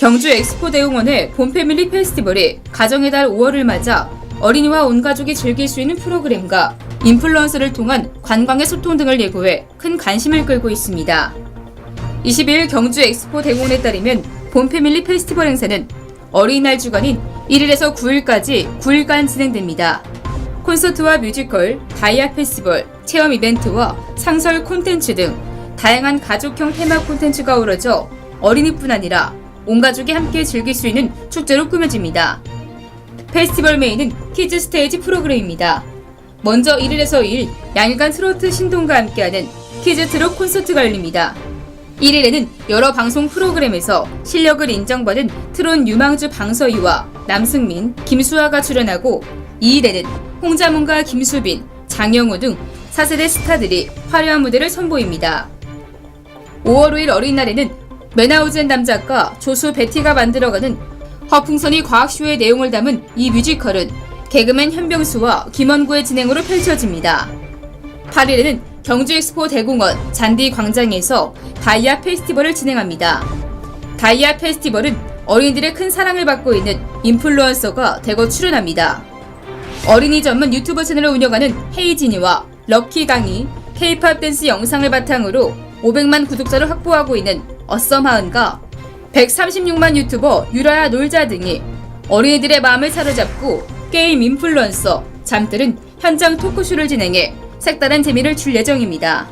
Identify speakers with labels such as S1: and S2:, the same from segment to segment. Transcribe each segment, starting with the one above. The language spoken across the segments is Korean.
S1: 경주 엑스포 대공원의 봄패밀리 페스티벌이 가정의 달 5월을 맞아 어린이와 온 가족이 즐길 수 있는 프로그램과 인플루언서를 통한 관광의 소통 등을 예고해 큰 관심을 끌고 있습니다. 22일 경주 엑스포 대공원에 따르면 봄패밀리 페스티벌 행사는 어린이날 주간인 1일에서 9일까지 9일간 진행됩니다. 콘서트와 뮤지컬, 다이아 페스티벌, 체험 이벤트와 상설 콘텐츠 등 다양한 가족형 테마 콘텐츠가 어우러져 어린이뿐 아니라 온 가족이 함께 즐길 수 있는 축제로 꾸며집니다. 페스티벌 메인은 키즈 스테이지 프로그램입니다. 먼저 1일에서 2일 양일간 트로트 신동과 함께하는 키즈 트롯 콘서트가 열립니다. 1일에는 여러 방송 프로그램에서 실력을 인정받은 트롯 유망주 방서희와 남승민, 김수아가 출연하고 2일에는 홍자문과 김수빈, 장영호 등 4세대 스타들이 화려한 무대를 선보입니다. 5월 5일 어린이날에는 메나우젠 남작가 조수 베티가 만들어가는 허풍선이 과학쇼의 내용을 담은 이 뮤지컬은 개그맨 현병수와 김원구의 진행으로 펼쳐집니다. 8일에는 경주엑스포 대공원 잔디 광장에서 다이아 페스티벌을 진행합니다. 다이아 페스티벌은 어린이들의 큰 사랑을 받고 있는 인플루언서가 대거 출연합니다. 어린이 전문 유튜버 채널을 운영하는 헤이진이와 럭키 강이 K-팝 댄스 영상을 바탕으로 500만 구독자를 확보하고 있는 어썸하은과 136만 유튜버 유라야 놀자 등이 어린이들의 마음을 사로잡고 게임 인플루언서 잠들은 현장 토크쇼를 진행해 색다른 재미를 줄 예정입니다.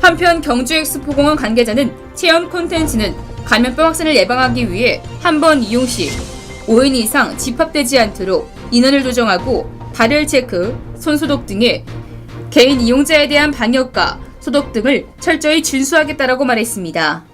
S1: 한편 경주엑스포공원 관계자는 체험 콘텐츠는 감염병 확산을 예방하기 위해 한 번 이용 시 5인 이상 집합되지 않도록 인원을 조정하고 발열 체크, 손 소독 등의 개인 이용자에 대한 방역과 소독 등을 철저히 준수하겠다라고 말했습니다.